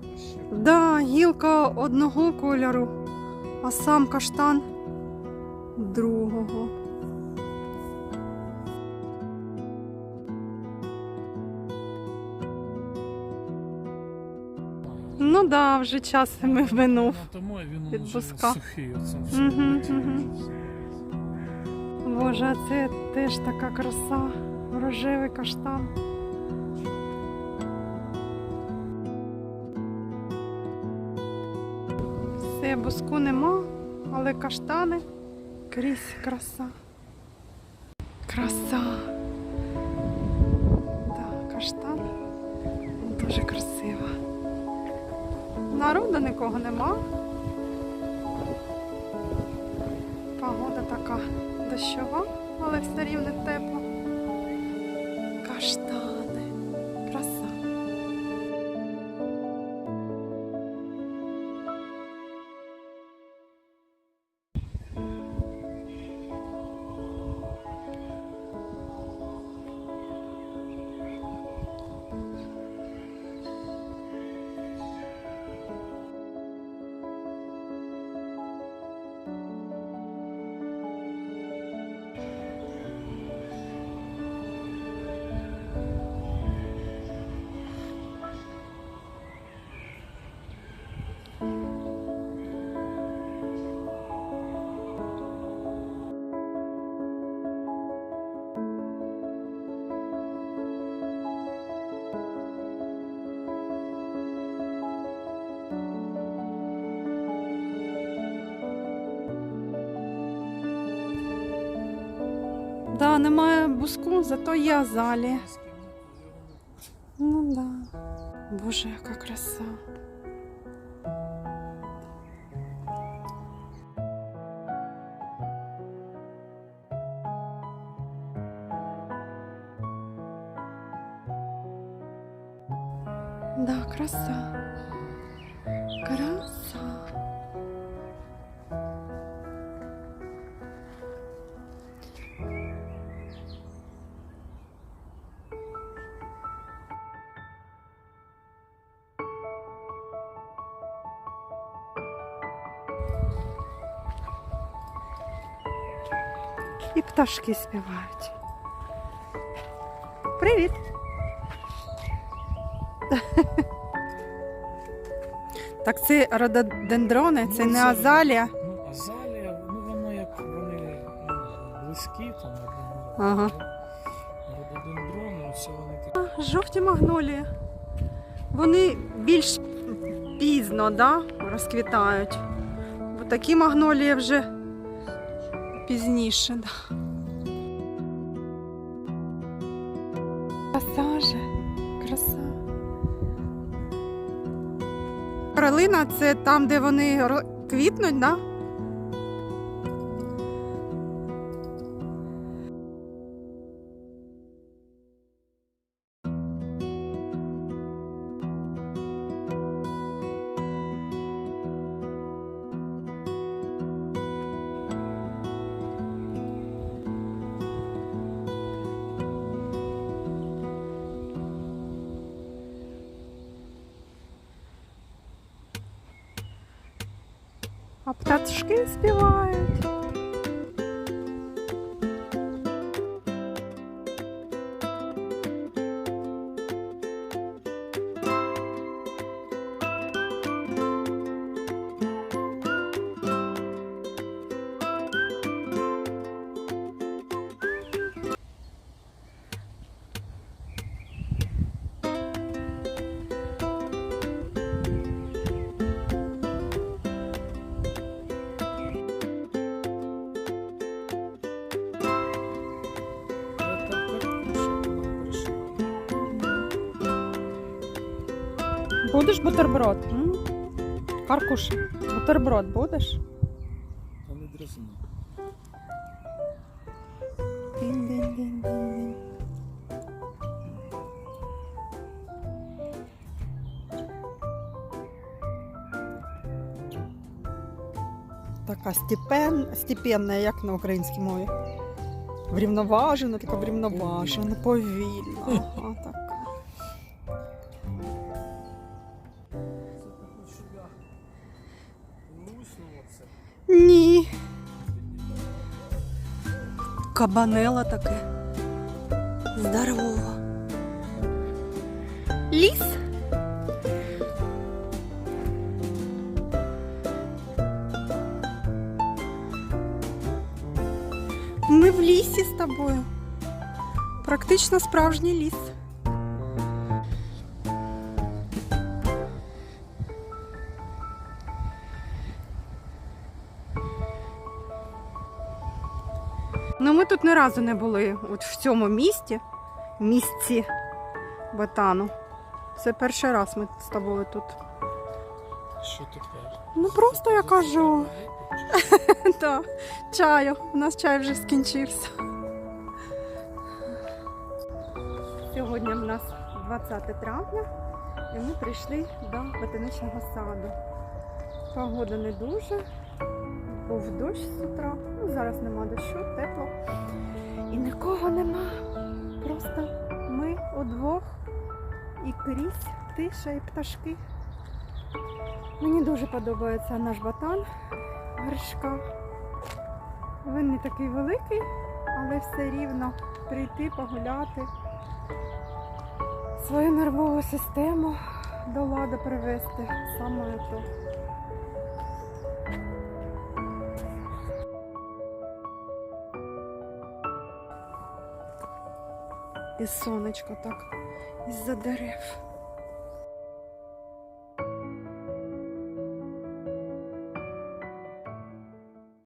кущі. Да, гілка одного кольору, а сам каштан другого. Ну да, вже час ми минув. Ну, тому він сухий. Оце. Боже, а це теж така краса. Рожевий каштан. Все, буску нема, але каштани крізь краса. Краса. Да, каштан. Дуже красиво. Народу нікого нема. Погода така дощова, але все рівно тепло. Каштани. Да, немає буску, зато є азалія. Ну да. Боже, яка краса. Да, краса. Краса. І пташки співають. Привіт! Так це рододендрони, це Ну, не азалія. Ну, азалія, ну воно як вони ну, близькі, там Ага. рододендрони, все вони такі. Жовті магнолії. Вони більш пізно да, розквітають. Бо такі магнолії вже пізніше. Да. Краса. Каролина це там, де вони квітнуть, да? А пташки співають. Будеш бутерброд? М? Каркуш, бутерброд будеш? Та не дразни. Така степен, степенна, як на українській мові. Врівноважена, така врівноважена, повільна. Ага, така. Кабанела таке. Здорово. Ліс? Ми в лісі з тобою. Практично справжній ліс. Ну, ми тут ні разу не були от в цьому місті, місці Ботану. Це перший раз ми з тобою тут. Що тепер? Ну просто я кажу. Так, чаю. У нас чай вже скінчився. Сьогодні в нас 20 травня і ми прийшли до ботанічного саду. Погода не дуже, був дощ з утра, ну зараз нема дощу, тепло. І нікого нема. Просто ми удвох і крізь тиша і пташки. Мені дуже подобається наш ботан горшка. Він не такий великий, але все рівно прийти, погуляти, свою нервову систему до ладу привести саме то. І сонечко так із-за дерев.